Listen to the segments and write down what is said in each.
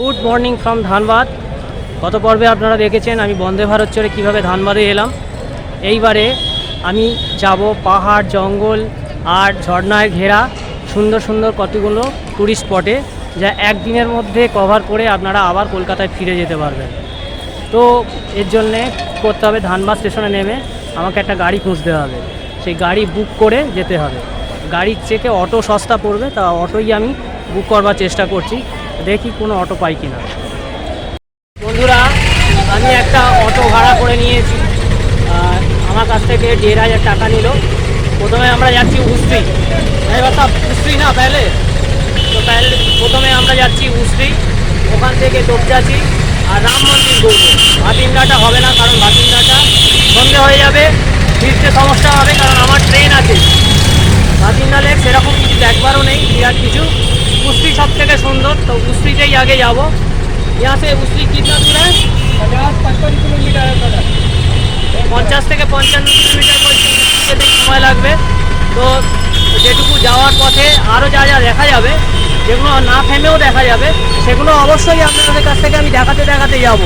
Good morning from Dhanbad গত পর্বে আপনারা দেখেছেন আমি বন্দে ভারত চড়ে কীভাবে ধানবাদে এলাম। এইবারে আমি যাব পাহাড়, জঙ্গল আর ঝর্ণায় ঘেরা সুন্দর সুন্দর কতগুলো ট্যুরিস্ট স্পটে যা একদিনের মধ্যে কভার করে আপনারা আবার কলকাতায় ফিরে যেতে পারবেন। তো এর জন্যে করতে হবে ধানবাদ স্টেশনে নেমে আমাকে একটা গাড়ি খুঁজতে হবে। সেই গাড়ি বুক করে যেতে হবে। গাড়ির চেকে অটো সস্তা পড়বে, তা অটোই আমি বুক করবার চেষ্টা করছি। দেখি কোনো অটো পাই কিনা। বন্ধুরা, আমি একটা অটো ভাড়া করে নিয়েছি। আমার কাছ থেকে দেড় হাজার টাকা নিল। প্রথমে আমরা যাচ্ছি উস্ত্রি উস্ত্রি না পেলে তো পেলে প্রথমে আমরা যাচ্ছি উস্ত্রি ওখান থেকে তোপচাচি আর রাম মন্দির ঘুরবো। ভাতিন্দাটা হবে না, কারণ ভাতিন্দাটা সন্ধে হয়ে যাবে। ফিরতে সমস্যা হবে, কারণ আমার ট্রেন আছে। ভাতিন্দা লেক সেরকম কিছু দেখবারও নেই, বিরাট কিছু। উস্ত্রি সব থেকে সুন্দর তো উস্ত্রিতেই আগে যাবো यहाँ से उसी कितना दूर है पचास पचपन किलोमीटर है दादा পঞ্চাশ থেকে পঞ্চান্ন কিলোমিটার বলছে যেতেই সময় লাগবে তো যেটুকু যাওয়ার পথে আরও যা যা দেখা যাবে যেগুলো না থেমেও দেখা যাবে সেগুলো অবশ্যই আপনাদের কাছ থেকে আমি দেখাতে দেখাতে যাব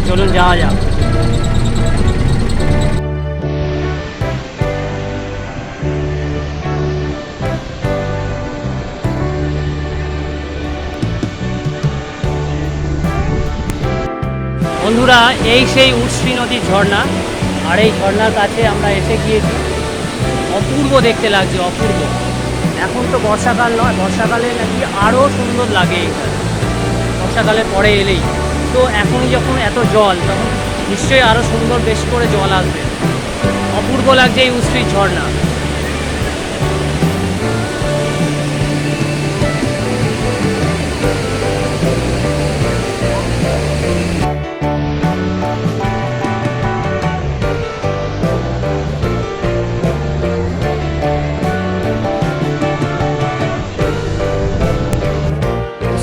তো চলুন যাওয়া যাক। বন্ধুরা, এই সেই উশ্রী নদীর ঝর্ণা, আর এই ঝর্ণার কাছে আমরা এসে গিয়েছি। অপূর্ব দেখতে লাগছে, অপূর্ব। এখন তো বর্ষাকাল নয়, বর্ষাকালে নাকি আরও সুন্দর লাগে এখানে বর্ষাকালে পরে এলেই। তো এখনই যখন এত জল, তখন নিশ্চয়ই আরও সুন্দর বেশ করে জল আসবে। অপূর্ব লাগছে এই উস্ত্রির ঝর্ণা।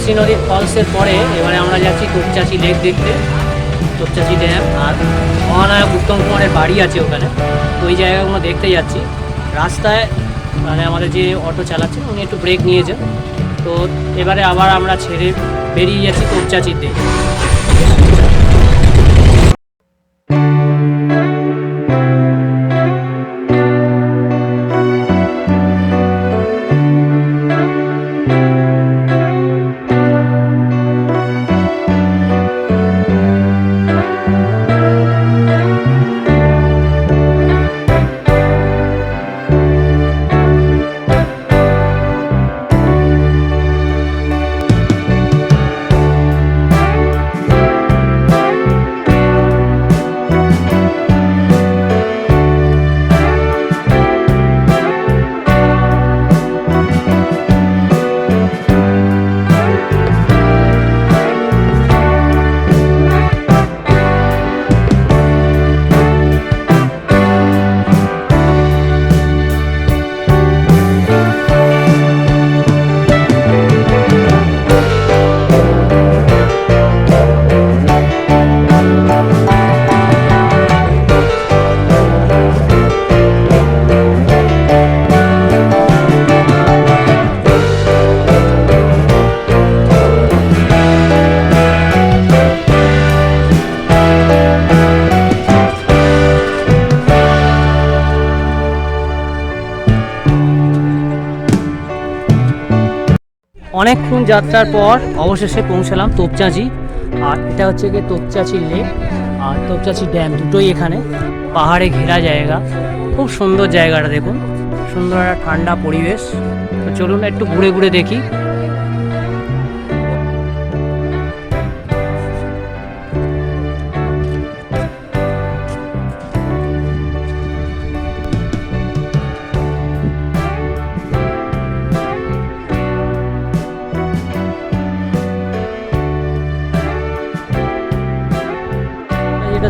উস্ত্রি নদীর ফলসের পরে এবারে আমরা যাচ্ছি তোপচাচি লেক দেখতে, তোপচাচি ড্যাম, আর মহানায়ক উত্তম কুমারের বাড়ি আছে ওখানে। তো ওই জায়গাগুলো দেখতে যাচ্ছি। রাস্তায় মানে আমাদের যে অটো চালাচ্ছে, উনি একটু ব্রেক নিয়েছেন। তো এবারে আবার আমরা ছেড়ে বেরিয়ে যাচ্ছি তোপচাচির দিকে। যাত্রার পর অবশেষে পৌঁছালাম তোপচাঁচি আর এটা হচ্ছে গিয়ে তোপচাঁচি লেক আর তোপচাঁচি ড্যাম দুটোই এখানে। পাহাড়ে ঘেরা জায়গা। খুব সুন্দর জায়গাটা দেখুন। সুন্দর একটা ঠান্ডা পরিবেশ। তো চলুন একটু ঘুরে ঘুরে দেখি।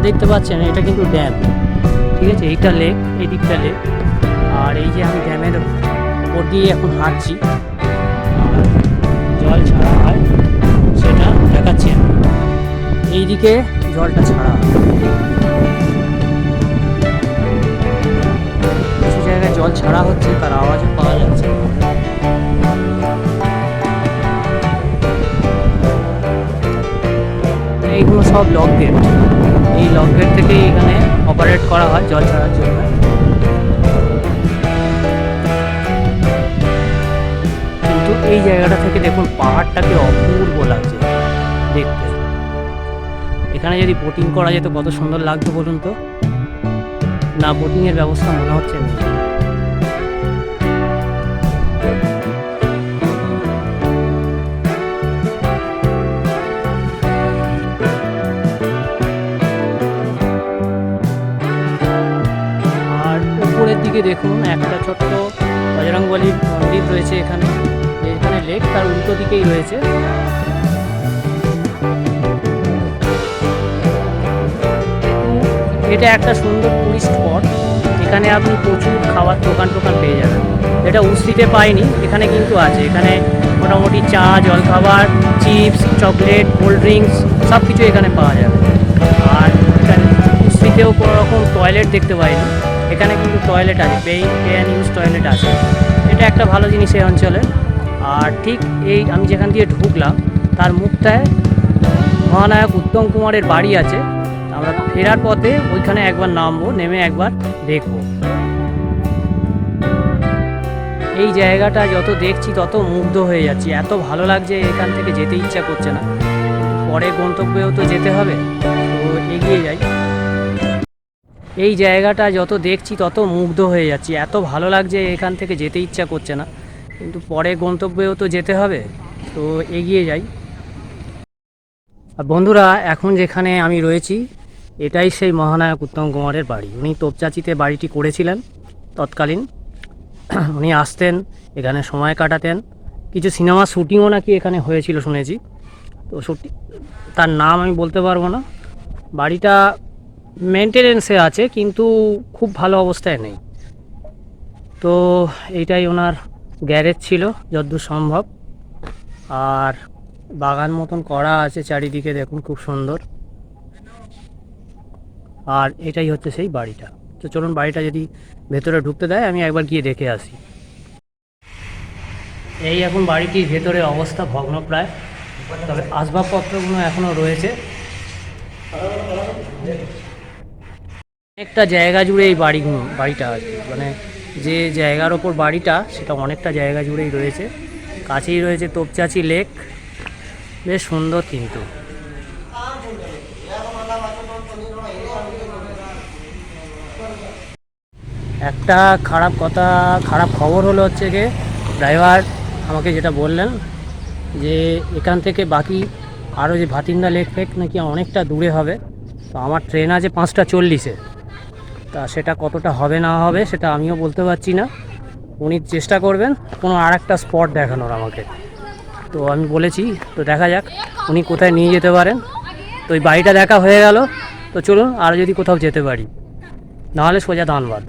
দেখতে পাচ্ছেন, এটা কিন্তু ড্যাম ঠিক আছে, এইটা লেক এই দিকটা লেক আর এই যে আমি ড্যামের ওপর দিয়ে এখন হাঁটছি জল ছাড়া হয় সেটা দেখাচ্ছি আমি। এইদিকে জলটা ছাড়া। হয় কিছু জায়গায় জল ছাড়া হচ্ছে, তার আওয়াজও পাওয়া যাচ্ছে। এইগুলো সব লক গেট এই লং গেট থেকেই এখানে অপারেট করা হয়, জল ছাড়ার জন্য। কিন্তু এই জায়গাটা থেকে দেখুন, পাহাড়টাকে অপূর্ব লাগছে দেখতে। এখানে যদি বোটিং করা যেত, কত সুন্দর লাগতো বলুন তো? না বোটিংয়ের ব্যবস্থা মনে হচ্ছে না। দিকে দেখুন, একটা ছোট্ট বজরংবলীর মন্দির রয়েছে এখানে এখানে লেক তার উল্টো দিকেই রয়েছে। এটা একটা সুন্দর টুরিস্ট স্পট এখানে আপনি প্রচুর খাবার দোকান টোকান পেয়ে যাবেন। যেটা উস্তিতে পাইনি, এখানে কিন্তু আছে, এখানে মোটামুটি চা, জলখাবার, চিপস, চকলেট, কোল্ড ড্রিঙ্কস সব কিছু এখানে পাওয়া যাবে। আর এখানে উস্তিতেও কোনো রকম টয়লেট দেখতে পাইনি। এখানে কিন্তু টয়লেট আছে পে পে ইউজ টয়লেট আছে। এটা একটা ভালো জিনিস এই অঞ্চলে। আর ঠিক এই আমি যেখান দিয়ে ঢুকলাম, তার মুখটায় মহানায়ক উত্তম কুমারের বাড়ি আছে। আমরা ফেরার পথে ওইখানে একবার নামবো, নেমে একবার দেখব। এই জায়গাটা যত দেখছি, তত মুগ্ধ হয়ে যাচ্ছি। এত ভালো লাগছে এখান থেকে যেতে ইচ্ছা করছে না। পরে গন্তব্যেও তো যেতে হবে। তো এগিয়ে যাই। এই জায়গাটা যত দেখছি তত মুগ্ধ হয়ে যাচ্ছি। এত ভালো লাগছে এখান থেকে যেতে ইচ্ছা করছে না। কিন্তু পরে গন্তব্যেও তো যেতে হবে, তো এগিয়ে যাই। আর বন্ধুরা, এখন যেখানে আমি রয়েছি, এটাই সেই মহানায়ক উত্তম কুমারের বাড়ি। উনি তোপচাচিতে বাড়িটি করেছিলেন তৎকালীন। উনি আসতেন, এখানে সময় কাটাতেন। কিছু সিনেমা শ্যুটিংও নাকি এখানে হয়েছিল শুনেছি। তো শুটিং তার নাম আমি বলতে পারব না। বাড়িটা মেনটেনেন্সে আছে, কিন্তু খুব ভালো অবস্থায় নেই। তো এইটাই ওনার গ্যারেজ ছিল যতদূর সম্ভব। আর বাগান মতন করা আছে চারিদিকে, দেখুন খুব সুন্দর। আর এটাই হচ্ছে সেই বাড়িটা। তো চলুন বাড়িটা যদি ভেতরে ঢুকতে দেয়, আমি একবার গিয়ে দেখে আসি। এই এখন বাড়িটির ভেতরে অবস্থা ভগ্নপ্রায়। তবে আসবাবপত্রগুলো এখনও রয়েছে। অনেকটা জায়গা জুড়ে এই বাড়িগুলো বাড়িটা আছে মানে যে জায়গার ওপর বাড়িটা, সেটা অনেকটা জায়গা জুড়েই রয়েছে। কাছেই রয়েছে তোপচাচি লেক। বেশ সুন্দর কিন্তু। একটা খারাপ কথা, খারাপ খবর হলো হচ্ছে গিয়ে ড্রাইভার আমাকে যেটা বললেন, যে এখান থেকে বাকি আরও যে ভাতিন্দা লেক ফেক নাকি অনেকটা দূরে হবে। তো আমার ট্রেন আছে পাঁচটা চল্লিশে। তা সেটা কতটা হবে না হবে সেটা আমিও বলতে পারছি না। উনি চেষ্টা করবেন কোনো আর একটা স্পট দেখানোর আমাকে। তো আমি বলেছি, তো দেখা যাক উনি কোথায় নিয়ে যেতে পারেন। তো ওই বাড়িটা দেখা হয়ে গেল। তো চলুন আর যদি কোথাও যেতে পারি। নাহলে সোজা ধানবাদ।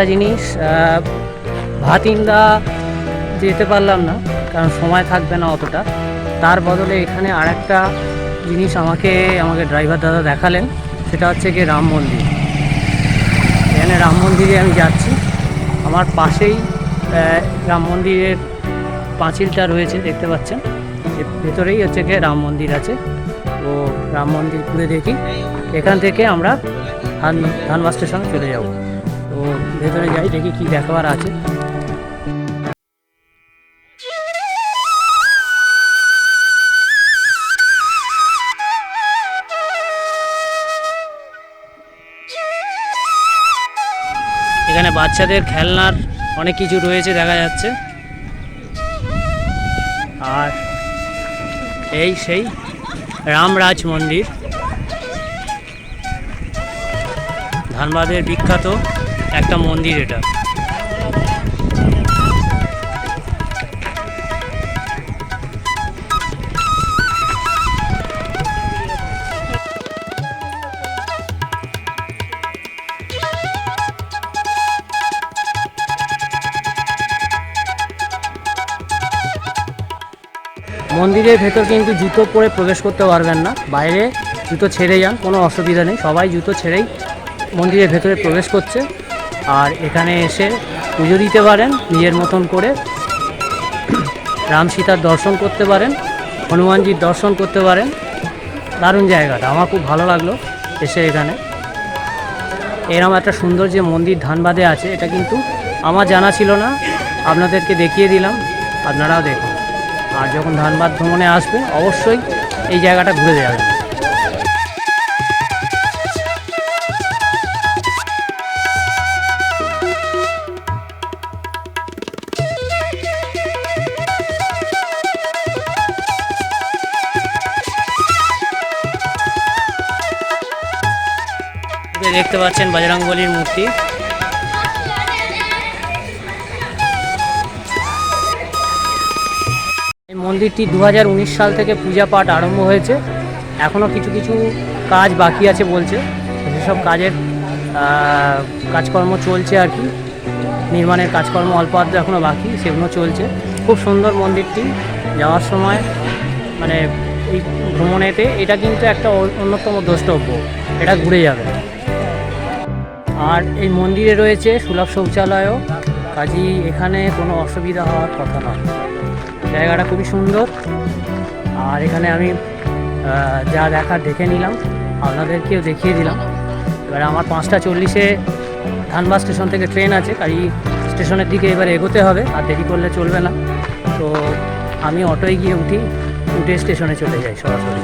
একটা জিনিস ভাতিন্দা যেতে পারলাম না, কারণ সময় থাকবে না অতটা। তার বদলে এখানে আর একটা জিনিস আমাকে আমাকে ড্রাইভার দাদা দেখালেন, সেটা হচ্ছে গিয়ে রাম মন্দির। এখানে রাম মন্দিরে আমি যাচ্ছি। আমার পাশেই রাম মন্দিরের পাঁচিলটা রয়েছে, দেখতে পাচ্ছেন। ভেতরেই হচ্ছে গিয়ে রাম মন্দির আছে। ও রাম মন্দির ঘুরে দেখি। এখান থেকে আমরা ধান ধানবাস স্টেশনে চলে যাব। ভেতরে যাই, দেখি কি দেখাবার আছে। এখানে বাচ্চাদের খেলনার অনেক কিছু রয়েছে, দেখা যাচ্ছে। আর এই সেই রামরাজ মন্দির। ধানবাদের বিখ্যাত একটা মন্দির এটা। মন্দিরের ভেতর কিন্তু জুতো পরে প্রবেশ করতে পারবেন না। বাইরে জুতো ছেড়ে যান, কোনো অসুবিধা নেই। সবাই জুতো ছেড়েই মন্দিরের ভেতরে প্রবেশ করছে। আর এখানে এসে পুজো দিতে পারেন, নিজের মতন করে। রাম সীতার দর্শন করতে পারেন, হনুমানজির দর্শন করতে পারেন। দারুণ জায়গাটা, আমার খুব ভালো লাগল এসে এখানে। এরম একটা সুন্দর যে মন্দির ধানবাদে আছে, এটা কিন্তু আমার জানা ছিল না, আপনাদেরকে দেখিয়ে দিলাম, আপনারাও দেখুন। আর যখন ধানবাদ ভ্রমণে আসবে, অবশ্যই এই জায়গাটা ঘুরে যাবেন যে দেখতে পাচ্ছেন বজরংবলির মূর্তি। এই মন্দিরটি দু হাজার উনিশ সাল থেকে পূজা পাঠ আরম্ভ হয়েছে। এখনও কিছু কিছু কাজ বাকি আছে বলছে। সেসব কাজের কাজকর্ম চলছে আর কি। নির্মাণের কাজকর্ম অল্প আধটু এখনও বাকি, সেগুলো চলছে। খুব সুন্দর মন্দিরটি যাওয়ার সময় মানে এই ভ্রমণেতে এটা কিন্তু একটা অন্যতম দ্রষ্টব্য। এটা ঘুরে যাবে। আর এই মন্দিরে রয়েছে সুলভ শৌচালয়ও। কাজী এখানে কোনো অসুবিধা হওয়ার কথা নয়। জায়গাটা খুবই সুন্দর। আর এখানে আমি যা দেখার দেখে নিলাম, আপনাদেরকেও দেখিয়ে দিলাম। এবার আমার পাঁচটা চল্লিশে ধানবাদ স্টেশন থেকে ট্রেন আছে কাজী স্টেশনের দিকে এবার এগোতে হবে, আর দেরি করলে চলবে না। তো আমি অটোয় গিয়ে উঠি, উঠে স্টেশনে চলে যাই সরাসরি।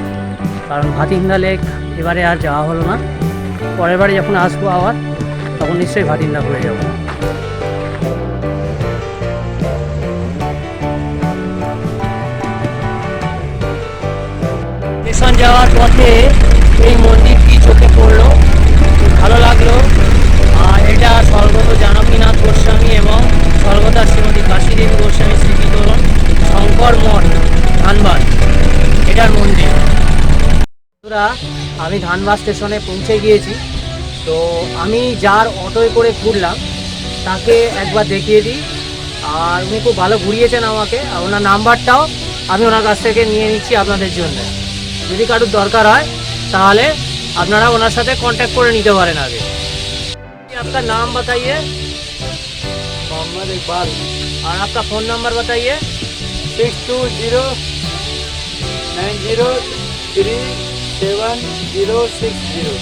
কারণ ভাতিন্দা লেক এবারে আর যাওয়া হলো না। পরের বারে যখন আসব আবার তখন নিশ্চয়ই ভাতিন্দা ঘুরে যাব। স্টেশন যাওয়ার পথে এই মন্দিরটি চোখে পড়ল? ভালো লাগল। আর এটা স্বর্গত জানকীনাথ গোস্বামী এবং স্বর্গতা শ্রীমতী কাশীদেবী গোস্বামী স্মৃতিতোরণ শঙ্কর মঠ, ধানবাদ। এটার মন্দির। আমি ধানবাদ স্টেশনে পৌঁছে গিয়েছি। তো আমি যার অটোয় করে ঘুরলাম তাকে একবার দেখিয়ে দিই আর উনি খুব ভালো ঘুরিয়েছেন আমাকে আর ওনার নাম্বারটাও আমি ওনার কাছ থেকে নিয়ে নিচ্ছি আপনাদের জন্য যদি কারোর দরকার হয় তাহলে আপনারা ওনার সাথে কন্ট্যাক্ট করে নিতে পারেন আগে आपका नाम बताइए मोहम्मद इकबाल और आपका फ़ोन नंबर बताइए six two zero nine zero three seven zero six zero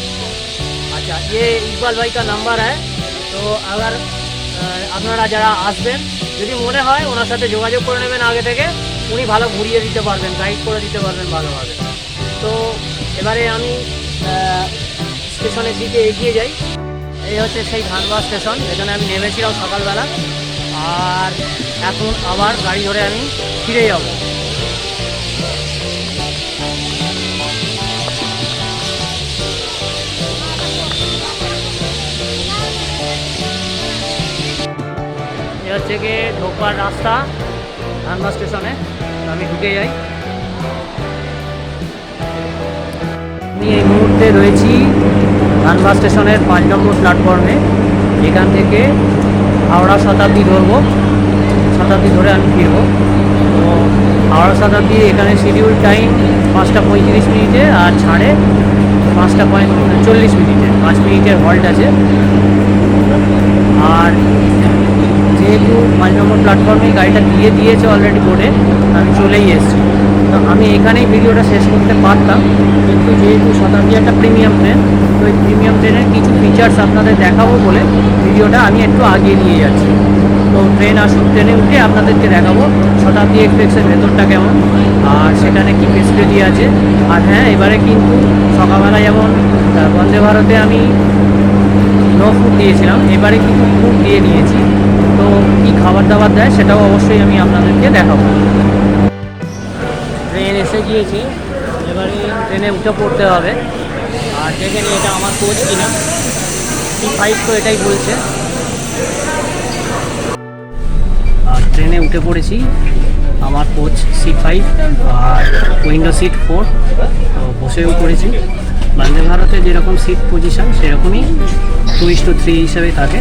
আচ্ছা ইয়ে ইকবাল ভাই নাম্বার হ্যাঁ তো আবার আপনারা যারা আসবেন, যদি মনে হয় ওনার সাথে যোগাযোগ করে নেবেন আগে থেকে, উনি ভালো ঘুরিয়ে দিতে পারবেন গাইড করে দিতে পারবেন ভালোভাবে। তো এবারে আমি স্টেশনের দিকে এগিয়ে যাই। এই হচ্ছে সেই ধানবাদ স্টেশন এখানে আমি নেমেছিলাম সকালবেলা। আর এখন আবার গাড়ি ধরে আমি ফিরে যাব। হচ্ছে গিয়ে ঢোকার রাস্তা ধানবাদ স্টেশনে। আমি ঢুকে যাই। আমি এই মুহূর্তে রয়েছি ধানবাদ স্টেশনের পাঁচ নম্বর প্ল্যাটফর্মে এখান থেকে হাওড়া শতাব্দী ধরবো। শতাব্দী ধরে আমি ফিরবো। তো হাওড়া শতাব্দী এখানে শিডিউল টাইম পাঁচটা পঁয়ত্রিশ মিনিটে আর ছাড়ে পাঁচটা পঁয় চল্লিশ মিনিটে। পাঁচ মিনিটের হল্ট আছে। আর যেহেতু পাঁচ নম্বর প্ল্যাটফর্মে গাড়িটা দিয়ে দিয়েছে অলরেডি বোর্ডে আমি চলেই এসেছি। তো আমি এখানেই ভিডিওটা শেষ করতে পারতাম, কিন্তু যেহেতু শতাব্দী একটা প্রিমিয়াম ট্রেন তো ওই প্রিমিয়াম ট্রেনের কিছু ফিচার্স আপনাদের দেখাবো বলে ভিডিওটা আমি একটু আগিয়ে নিয়ে যাচ্ছি। তো ট্রেন আসুক ট্রেনে উঠে আপনাদেরকে দেখাবো শতাব্দী এক্সপ্রেসের ভেতরটা কেমন, আর সেখানে কী ফেসিলিটি আছে। আর হ্যাঁ এবারে কিন্তু সকালবেলা যেমন বন্দে ভারতে আমি নো ফুড দিয়েছিলাম, এবারে কিন্তু ফুড দিয়ে নিয়েছি। কি খাবার দাবার দেয় সেটাও অবশ্যই আমি আপনাদেরকে দেখাবো। ট্রেন এসে গিয়েছে, এবারে ট্রেনে উঠে পড়তে হবে। আর দেখে নিই এটা আমার কোচ কিনা। সি ফাইভ তো এটাই বলছে। আর ট্রেনে উঠে পড়েছি আমার কোচ সি ফাইভ আর উইন্ডো সিট ফোর তো বসেও পড়েছি। বন্দে ভারতে যেরকম সিট পজিশন সেরকমই টু ইস টু থ্রি হিসেবে থাকে।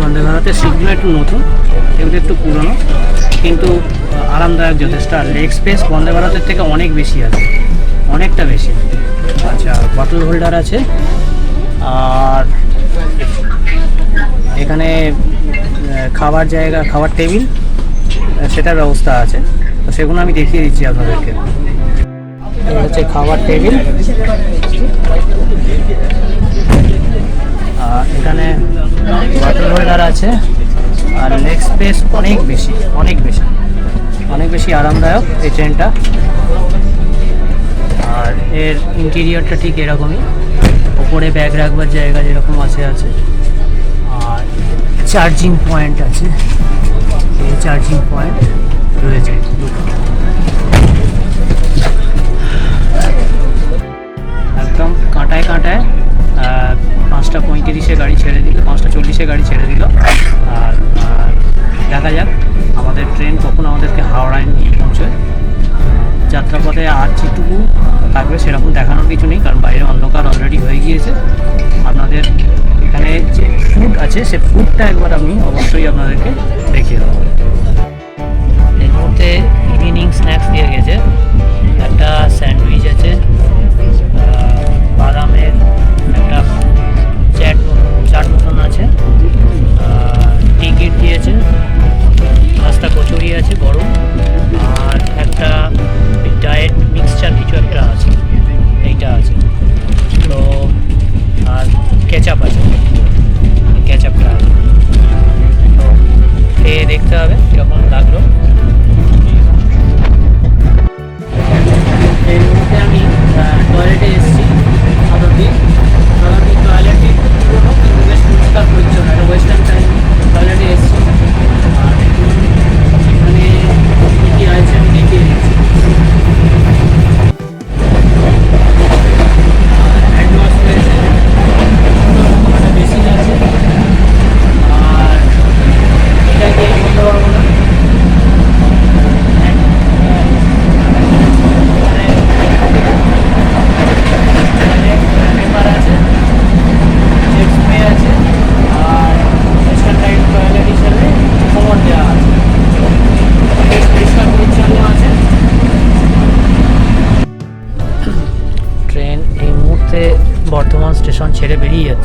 বন্দে ভারতের সিটগুলো একটু নতুন, এগুলো একটু পুরনো, কিন্তু আরামদায়ক যথেষ্ট। আর লেগ স্পেস বন্দে ভারতের থেকে অনেক বেশি আছে, অনেকটা বেশি। আচ্ছা বটল হোল্ডার আছে, আর এখানে খাবার জায়গা, খাবার টেবিল সেটার ব্যবস্থা আছে। তো সেগুলো আমি দেখিয়ে দিচ্ছি আপনাদেরকে। হচ্ছে খাবার টেবিল। এখানে ওয়াটার হোল্ডার আছে। আর লেগ স্পেস অনেক বেশি অনেক বেশি অনেক বেশি আরামদায়ক এই ট্রেনটা আর এর ইন্টেরিয়রটা ঠিক এরকমই। ওপরে ব্যাগ রাখবার জায়গা যেরকম আছে আছে। আর চার্জিং পয়েন্ট আছে। এই চার্জিং পয়েন্ট রয়েছে। একদম কাঁটায় কাঁটায় পাঁচটা পঁয়ত্রিশে গাড়ি ছেড়ে দিল, পাঁচটা চল্লিশে গাড়ি ছেড়ে দিল। আর দেখা যাক, আমাদের ট্রেন কখন আমাদেরকে হাওড়ায় নিয়ে পৌঁছয়। যাত্রাপথে আর যেটুকু থাকবে সেরকম দেখানোর কিছু নেই, কারণ বাইরে অন্ধকার অলরেডি হয়ে গিয়েছে। আপনাদের এখানে যে ফুড আছে, সে ফুডটা একবার আমি অবশ্যই আপনাদেরকে দেখিয়ে দেবো। এই মুহূর্তে ইভিনিং স্ন্যাক্স দিয়ে গেছে। একটা স্যান্ডউইচ আছে বাদামের চ্যাট চাট মতন আছে। টিকিট দিয়েছে। পাঁচটা কচুরি আছে গরম আর একটা ডায়েট মিক্সচার কিছু একটা আছে। এইটা আছে। তো, আর কেচাপ আছে। কেচাপটা আছে। তো, খেয়ে দেখতে হবে কীরকম লাগল।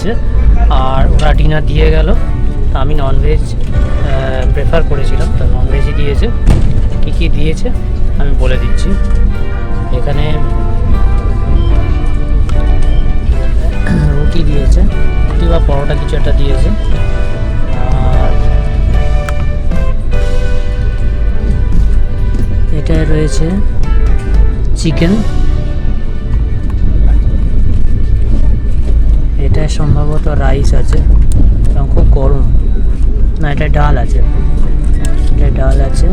যাচ্ছে আর ওরা ডিনার দিয়ে গেল। আমি ননভেজ প্রেফার করেছিলাম, তো ননভেজই দিয়েছে। কী কী দিয়েছে, আমি বলে দিচ্ছি। এখানে রুটি দিয়েছে, রুটি বা পরোটা কিছু একটা দিয়েছে। আর এটায় রয়েছে চিকেন এটায় সম্ভবত রাইস আছে। এবং খুব গরম। না, এটা ডাল আছে। এটা ডাল আছে।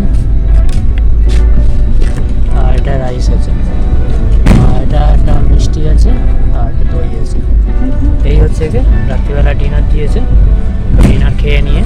আর এটা রাইস আছে। আর এটা একটা মিষ্টি আছে। আর একটা দই আছে। এই হচ্ছে কি, রাত্রিবেলা ডিনার দিয়েছে। ডিনার খেয়ে নিয়ে